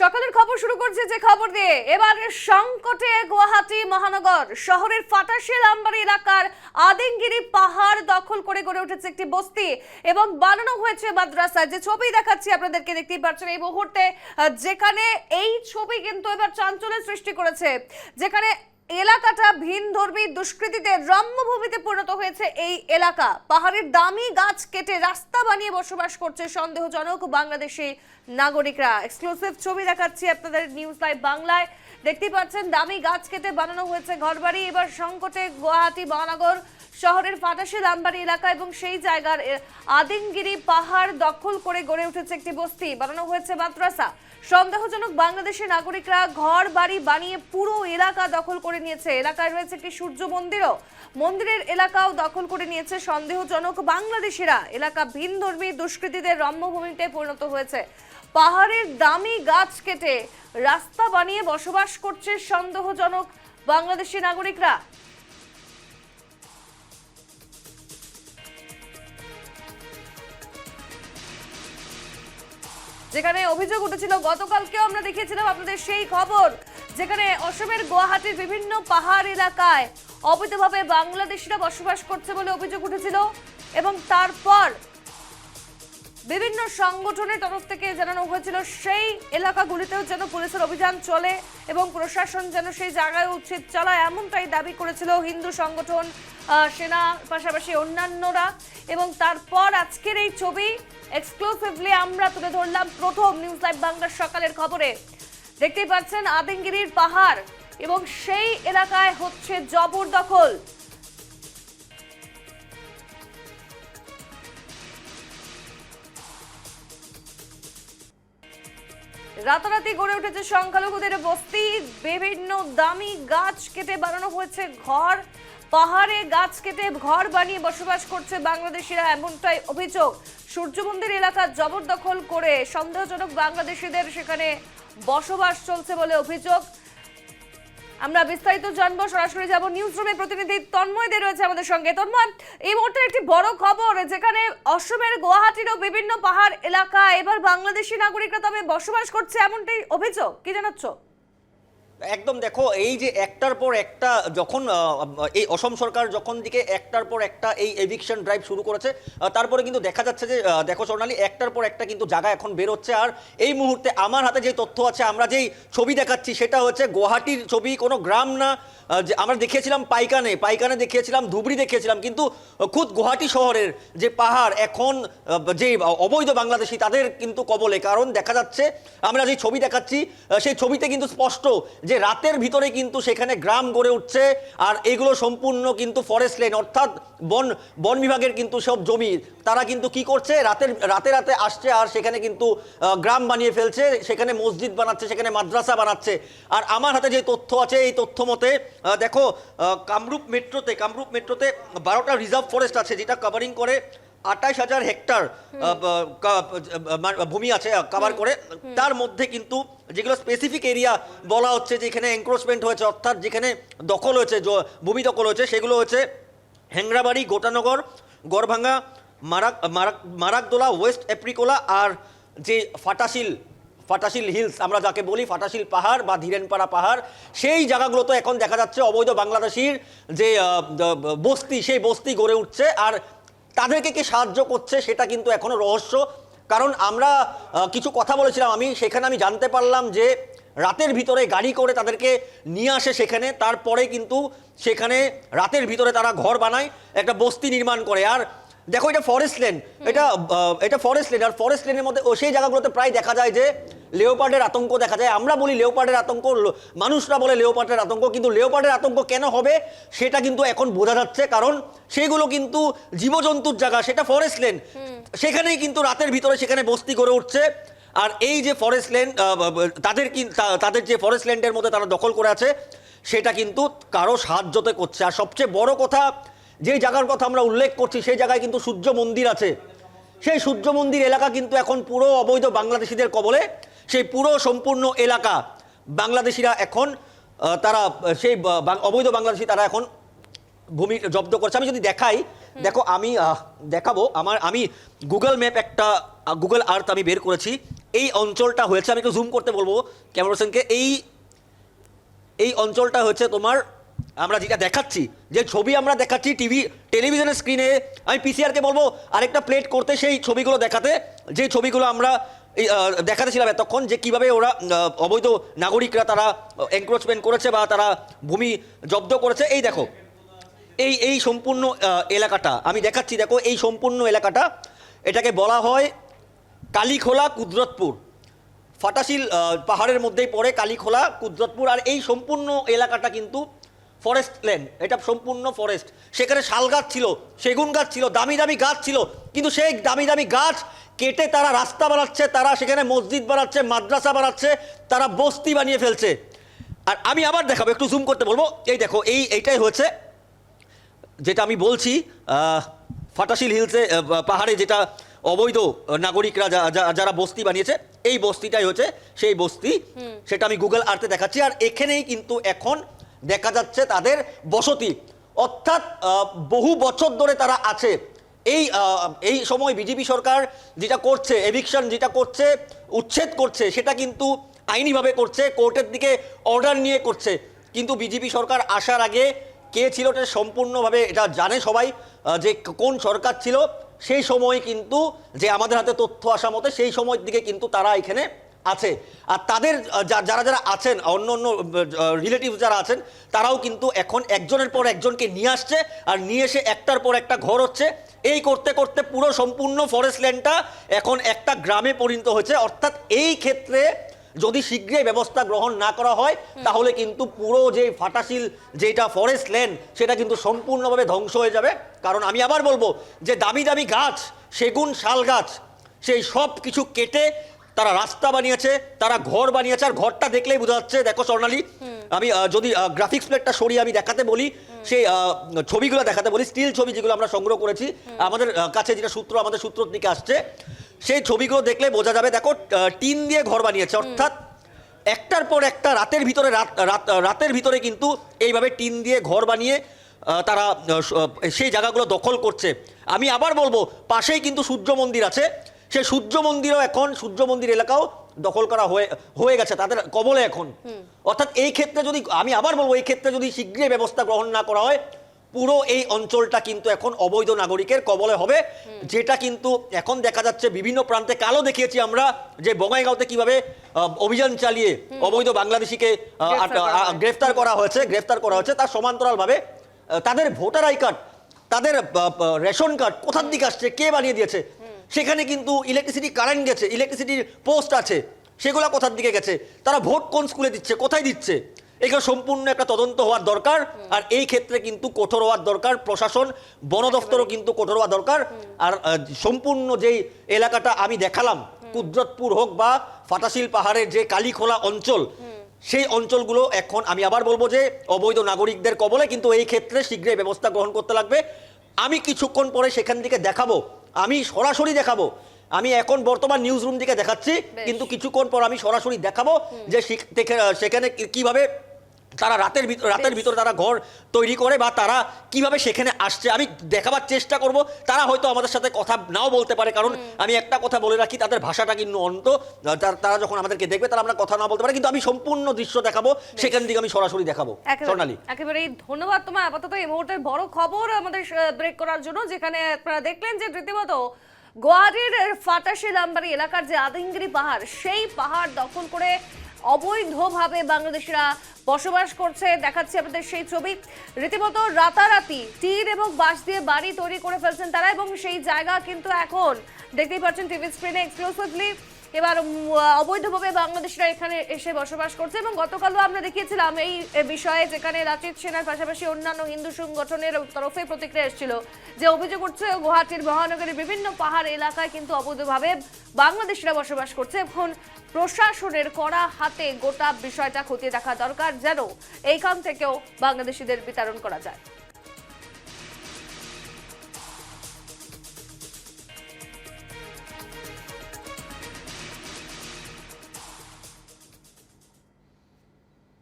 সকালের খবর শুরু করছে যে খবর দিয়ে। এবার সংকটে গুয়াহাটি মহানগর, শহরের ফাটাশিল আমবাড়ি এলাকার আদিঙ্গিরি পাহাড় দখল করে গড়ে উঠেছে একটি বস্তি এবং বানানো হয়েছে মাদ্রাসা যে ছবি দেখাচ্ছি আপনাদেরকে দেখতেই পাচ্ছেন এই মুহূর্তে যেখানে এই ছবি কিন্তু এবার চাঞ্চল্যের সৃষ্টি করেছে। যেখানে এলাকাটা ভিন ধর্মী দুষ্কৃতীদের রম্যভূমিতে পরিণত হয়েছে এই এলাকা। পাহাড়ের দামি গাছ কেটে রাস্তা বানিয়ে বসবাস করছে সন্দেহজনক বাংলাদেশি নাগরিকরা। এক্সক্লুসিভ ছবি দেখাচ্ছি আপনাদের নিউজ লাইভ বাংলায়। দেখতে পাচ্ছেন, দামি গাছ কেটে বানানো হয়েছে ঘরবাড়ি। এবার সংকটে গুয়াহাটি, মহানগর শহরের ফাটাশি লামবাড়ি এলাকা এবং সেই জায়গার আদিমগিরি পাহাড় দখল করে গড়ে উঠেছে একটি বস্তি। বানানো হয়েছে মাদ্রাসা। সন্দেহজনক বাংলাদেশের নাগরিকরা ঘর, বাড়ি বানিয়ে পুরো এলাকা দখল করে নিয়েছে। এলাকায় রয়েছে একটি সূর্য মন্দিরও? মন্দিরের এলাকাও দখল করে নিয়েছে সন্দেহজনক বাংলাদেশিরা। এলাকা ভিন ধর্মী দুষ্কৃতীদের রম্যভূমিতে পরিণত হয়েছে। পাহাড়ের দামি গাছ কেটে রাস্তা বানিয়ে বসবাস করছে সন্দেহজনক বাংলাদেশি নাগরিকরা। যেখানে অভিযোগ উঠেছিল, গতকালকেও আমরা দেখিয়েছিলাম আপনাদের সেই খবর, যেখানে অসমের গুয়াহাটির বিভিন্ন পাহাড় এলাকায় অবৈধভাবে বাংলাদেশিরা বসবাস করছে বলে অভিযোগ উঠেছিল এবং তারপর বিভিন্ন সংগঠনের তরফ থেকে জানানো হয়েছিল, সেই এলাকাগুলিতেও যেন পুলিশের অভিযান চলে এবং প্রশাসন যেন সেই জায়গায় উচিত চালায়, এমনটাই দাবি করেছিল হিন্দু সংগঠন সেনা, পাশাপাশি অন্যান্যরা। এবং তারপর আজকের এই ছবি এক্সক্লুসিভলি আমরা তুলে ধরলাম প্রথম নিউজ লাইভ বাংলার সকালের খবরে। দেখতেই পাচ্ছেন আদিঙ্গিরির পাহাড় এবং সেই এলাকায় হচ্ছে জবরদখল। রাতারাতি গড়ে উঠেছে সংখ্যালঘুদের বস্তি। বিভিন্ন দামি গাছ কেটে বানানো হয়েছে ঘর। পাহাড়ে গাছ কেটে ঘর বানিয়ে বসবাস করছে বাংলাদেশিরা, এমনটাই অভিযোগ। সূর্য মন্দির এলাকা জবরদখল করে সন্দেহজনক বাংলাদেশিদের সেখানে বসবাস চলছে বলে অভিযোগ। আমরা বিস্তারিত জানব। সরাসরি যাব নিউজ রুমে প্রতিনিধি তন্ময় দে রয়েছে আমাদের সঙ্গে। তন্ময়, এই মুহূর্তে একটি বড় খবর, যেখানে অসমের গুয়াহাটিরও বিভিন্ন পাহাড় এলাকা, এবার বাংলাদেশি নাগরিকরা তবে বসবাস করছে এমনটাই অভিযোগ। কি জানাচ্ছ? একদম দেখো, এই যে একটার পর একটা যখন এই অসম সরকার যখন দিকে একটার পর একটা এই এভিকশন ড্রাইভ শুরু করেছে তারপরে কিন্তু দেখা যাচ্ছে যে দেখো সোনালি, একটার পর একটা কিন্তু জায়গা এখন বেরোচ্ছে। আর এই মুহূর্তে আমার হাতে যে তথ্য আছে, আমরা যেই ছবি দেখাচ্ছি, সেটা হচ্ছে গুয়াহাটির ছবি, কোনো গ্রাম না যে আমরা দেখিয়েছিলাম পাইকানে পাইকানে দেখিয়েছিলাম, ধুবড়ি দেখিয়েছিলাম, কিন্তু খুদ গুয়াহাটি শহরের যে পাহাড়, এখন যে অবৈধ বাংলাদেশি, তাদের কিন্তু কবলে। কারণ দেখা যাচ্ছে, আমরা যে ছবি দেখাচ্ছি সেই ছবিতে কিন্তু স্পষ্ট যে রাতের ভিতরে কিন্তু সেখানে গ্রাম গড়ে উঠছে আর এগুলো সম্পূর্ণ কিন্তু ফরেস্ট লেন অর্থাৎ বন বন বিভাগের কিন্তু সব জমি। তারা কিন্তু কি করছে? রাতের, রাতে রাতে আসছে আর সেখানে কিন্তু গ্রাম বানিয়ে ফেলছে, সেখানে মসজিদ বানাচ্ছে, সেখানে মাদ্রাসা বানাচ্ছে। আর আমার হাতে যে তথ্য আছে, এই তথ্য মতে দেখো কামরূপ মেট্রোতে কামরূপ মেট্রোতে বারোটা রিজার্ভ ফরেস্ট আছে, যেটা কভারিং করে আঠাশ হাজার হেক্টর ভূমি আছে কভার করে। তার মধ্যে কিন্তু যেগুলো স্পেসিফিক এরিয়া বলা হচ্ছে যে এখানে এনক্রোচমেন্ট হয়েছে অর্থাৎ যেখানে দখল হয়েছে ভূমি দখল হয়েছে সেগুলো হচ্ছে হেংরাবাড়ি গোটানগর গড়ভাঙ্গা মারাক মারাক মারাকদোলা ওয়েস্ট এপ্রিকোলা আর যে ফাটাশিল ফাটাশিল হিলস আমরা যাকে বলি ফাটাশিল পাহাড় বা ধীরেনপাড়া পাহাড় সেই জায়গাগুলো তো এখন দেখা যাচ্ছে অবৈধ বাংলাদেশির যে বস্তি সেই বস্তি গড়ে উঠছে। আর তাদেরকে কে সাহায্য করছে সেটা কিন্তু এখনও রহস্য। কারণ আমরা কিছু কথা বলেছিলাম আমি, সেখানে আমি জানতে পারলাম যে রাতের ভিতরে গাড়ি করে তাদেরকে নিয়ে আসে সেখানে, তারপরে কিন্তু সেখানে রাতের ভিতরে তারা ঘর বানায়, একটা বস্তি নির্মাণ করে। আর দেখো এটা ফরেস্ট লেন এটা এটা ফরেস্ট লেন আর ফরেস্ট লেনের মধ্যে সেই জায়গাগুলোতে প্রায় দেখা যায় যে লেওপার্ডের আতঙ্ক দেখা যায়। আমরা বলি লেওপার্ডের আতঙ্ক মানুষরা বলে লেওপার্ডের আতঙ্ক কিন্তু লেওপার্ডের আতঙ্ক কেন হবে সেটা কিন্তু এখন বোঝা যাচ্ছে। কারণ সেগুলো কিন্তু জীবজন্তুর জায়গা সেটা ফরেস্ট লেন সেখানেই কিন্তু রাতের ভিতরে সেখানে বস্তি গড়ে উঠছে। আর এই যে ফরেস্ট লেন তাদের কি তাদের যে ফরেস্ট ল্যান্ডের মধ্যে তারা দখল করে আছে সেটা কিন্তু কারও সাহায্যতে করছে। আর সবচেয়ে বড় কথা যে জায়গার কথা আমরা উল্লেখ করছি সেই জায়গায় কিন্তু সূর্য মন্দির আছে। সেই সূর্য মন্দির এলাকা কিন্তু এখন পুরো অবৈধ বাংলাদেশিদের কবলে। সেই পুরো সম্পূর্ণ এলাকা বাংলাদেশিরা এখন তারা সেই অবৈধ বাংলাদেশি তারা এখন ভূমি জব্দ করছে। আমি যদি দেখাই দেখো আমি দেখাবো আমার আমি গুগল ম্যাপ একটা গুগল আর্থ আমি বের করেছি। এই অঞ্চলটা হয়েছে আমি একটু জুম করতে বলব ক্যামেরা এই এই অঞ্চলটা হচ্ছে তোমার আমরা যেটা দেখাচ্ছি যে ছবি আমরা দেখাচ্ছি টিভি টেলিভিশনের স্ক্রিনে আমি পিসিআরকে বলব আরেকটা প্লেট করতে সেই ছবিগুলো দেখাতে যে ছবিগুলো আমরা এই, আহ, দেখাতে ছিলাম এতক্ষণ যে কীভাবে ওরা অবৈধ নাগরিকরা তারা এনক্রোচমেন্ট করেছে বা তারা ভূমি জব্দ করেছে। এই দেখো এই এই সম্পূর্ণ এলাকাটা আমি দেখাচ্ছি দেখো এই সম্পূর্ণ এলাকাটা এটাকে বলা হয় কালীখোলা কুদরতপুর। ফাটাশিল পাহাড়ের মধ্যেই পড়ে কালীখোলা কুদরতপুর আর এই সম্পূর্ণ এলাকাটা কিন্তু ফরেস্ট ল্যান্ড এটা সম্পূর্ণ ফরেস্ট সেখানে শাল গাছ ছিল সেগুন গাছ ছিল দামি দামি গাছ ছিল কিন্তু সেই দামি দামি গাছ কেটে তারা রাস্তা বানাচ্ছে তারা সেখানে মসজিদ বানাচ্ছে মাদ্রাসা বানাচ্ছে তারা বস্তি বানিয়ে ফেলছে। আর আমি আবার দেখাবো একটু জুম করতে বলব। এই দেখো এই এইটাই হয়েছে যেটা আমি বলছি ফাটাশিল হিলসে পাহাড়ে যেটা অবৈধ নাগরিকরা যারা বস্তি বানিয়েছে এই বস্তিটাই হচ্ছে সেই বস্তি। সেটা আমি গুগল আর্থে দেখাচ্ছি আর এখানেই কিন্তু এখন দেখা যাচ্ছে তাদের বসতি। অর্থাৎ বহু বছর ধরে তারা আছে। এই এই সময় বিজেপি সরকার যেটা করছে এভিকশন যেটা করছে, উচ্ছেদ করছে, সেটা কিন্তু আইনিভাবে করছে, কোর্টের দিকে অর্ডার নিয়ে করছে। কিন্তু বিজেপি সরকার আসার আগে কে ছিল এটা সম্পূর্ণভাবে এটা জানে সবাই যে কোন সরকার ছিল। সেই সময় কিন্তু যে আমাদের হাতে তথ্য আসা মতে, সেই সময়ের দিকে কিন্তু তারা এখানে আছে। আর তাদের যা- যারা যারা আছেন অন্য অন্য রিলেটিভ যারা আছেন তারাও কিন্তু এখন একজনের পর একজনকে নিয়ে আসছে আর নিয়ে এসে একটার পর একটা ঘর হচ্ছে। এই করতে করতে পুরো সম্পূর্ণ ফরেস্ট ল্যান্ডটা এখন একটা গ্রামে পরিণত হয়েছে। অর্থাৎ এই ক্ষেত্রে যদি শীঘ্রই ব্যবস্থা গ্রহণ না করা হয় তাহলে কিন্তু পুরো যে ফাটাশিল যেটা ফরেস্ট ল্যান্ড সেটা কিন্তু সম্পূর্ণভাবে ধ্বংস হয়ে যাবে। কারণ আমি আবার বলব যে দামি দামি গাছ সেগুন শাল গাছ সেই সব কিছু কেটে তারা রাস্তা বানিয়েছে তারা ঘর বানিয়েছে আর ঘরটা দেখলেই বোঝা যাচ্ছে দেখো স্বর্ণালী আমি যদি গ্রাফিক্স প্লেটটা সরিয়ে আমি দেখাতে বলি সেই ছবিগুলো দেখাতে বলি স্টিল ছবি যেগুলো আমরা সংগ্রহ করেছি আমাদের কাছে যেটা সূত্র আমাদের সূত্র থেকে আসছে সেই ছবিগুলো দেখলে বোঝা যাবে দেখো টিন দিয়ে ঘর বানিয়েছে অর্থাৎ একটার পর একটা রাতের ভিতরে রাত রাত- রাতের ভিতরে কিন্তু এইভাবে টিন দিয়ে ঘর বানিয়ে তারা সেই জায়গাগুলো দখল করছে। আমি আবার বলব পাশেই কিন্তু সূর্য মন্দির আছে সেই সূর্য মন্দিরও এখন সূর্য মন্দির এলাকাও দখল করা হয়ে হয়ে গেছে তাদের কবলে এখন। অর্থাৎ এই ক্ষেত্রে যদি আমি আবার বলব এই ক্ষেত্রে যদি শীঘ্রই ব্যবস্থা গ্রহণ না করা হয় পুরো এই অঞ্চলটা কিন্তু এখন অবৈধ নাগরিকের কবলে হবে। যেটা কিন্তু এখন দেখা যাচ্ছে বিভিন্ন প্রান্তে কালো দেখিয়েছি আমরা যে বঙ্গাইগাঁওতে কীভাবে অভিযান চালিয়ে অবৈধ বাংলাদেশিকে গ্রেফতার করা হয়েছে। গ্রেফতার করা হয়েছে। তার সমান্তরালভাবে তাদের ভোটার আই কার্ড তাদের রেশন কার্ড কোথার দিকে আসছে কে বানিয়ে দিয়েছে? সেখানে কিন্তু ইলেকট্রিসিটি কারেন্ট গেছে ইলেকট্রিসিটির পোস্ট আছে সেগুলো কোথার দিকে গেছে? তারা ভোট কোন স্কুলে দিচ্ছে কোথায় দিচ্ছে? এগুলো সম্পূর্ণ একটা তদন্ত হওয়ার দরকার আর এই ক্ষেত্রে কিন্তু কঠোর হওয়ার দরকার প্রশাসন বন দফতরও কিন্তু কঠোর হওয়া দরকার আর সম্পূর্ণ যেই এলাকাটা আমি দেখালাম কুদরতপুর হোক বা ফাটাশিল পাহাড়ের যে কালীখোলা অঞ্চল সেই অঞ্চলগুলো এখন আমি আবার বলব যে অবৈধ নাগরিকদের কবলে কিন্তু এই ক্ষেত্রে শীঘ্রই ব্যবস্থা গ্রহণ করতে লাগবে। আমি কিছুক্ষণ পরে সেখান থেকে দেখাবো আমি সরাসরি দেখাবো। আমি এখন বর্তমান নিউজ রুম থেকে দেখাচ্ছি কিন্তু কিছুক্ষণ পর আমি সরাসরি দেখাবো যে সেখানে কীভাবে তারা রাতের ভিতর রাতের ভিতরে তারা ঘর তৈরি করে বা তারা কীভাবে সেখানে আসছে আমি দেখাবার চেষ্টা করব। তারা হয়তো আমাদের সাথে কথা নাও বলতে পারে কারণ আমি একটা কথা বলে রাখি তাদের ভাষাটা কিন্তু অন্ত। তার- যখন আমাদেরকে দেখবে তারা আমরা কথা না বলতে পারে কিন্তু আমি সম্পূর্ণ দৃশ্য দেখাবো সেখান থেকে আমি সরাসরি দেখাবো একেবারে একেবারেই ধন্যবাদ তোমার আপাতত এই মুহূর্তের বড় খবর আমাদের ব্রেক করার জন্য যেখানে আপনারা দেখলেন যে রীতিমতো গুয়াহাটির ফাটাশি লাম্বারি এলাকার যে আদিঙ্গিরি পাহাড় সেই পাহাড় দখল করে অবৈধভাবে বাংলাদেশিরা বসবাস করছে। দেখাচ্ছি আপনাদের সেই ছবি। রীতিমতো রাতারাতি টিন এবং বাঁশ দিয়ে বাড়ি তৈরি করে ফেলছেন তারা এবং সেই জায়গা কিন্তু এখন দেখতেই পাচ্ছেন টিভি স্ক্রিনে এক্সক্লুসিভলি এবার অবৈধভাবে বাংলাদেশিরা এখানে এসে বসবাস করছে এবং গতকালও আমরা দেখিয়েছিলাম এই বিষয়ে যেখানে রাচিত সেনার পাশাপাশি অন্যান্য হিন্দু সংগঠনের তরফে প্রতিক্রিয়া এসেছিল যে অভিযোগ করছে গুয়াহাটির মহানগরের বিভিন্ন পাহাড় এলাকায় কিন্তু অবৈধভাবে বাংলাদেশিরা বসবাস করছে। এখন প্রশাসনের কড়া হাতে গোটা বিষয়টা খতিয়ে দেখা দরকার যেন এইখান থেকেও বাংলাদেশিদের বিতরণ করা যায়।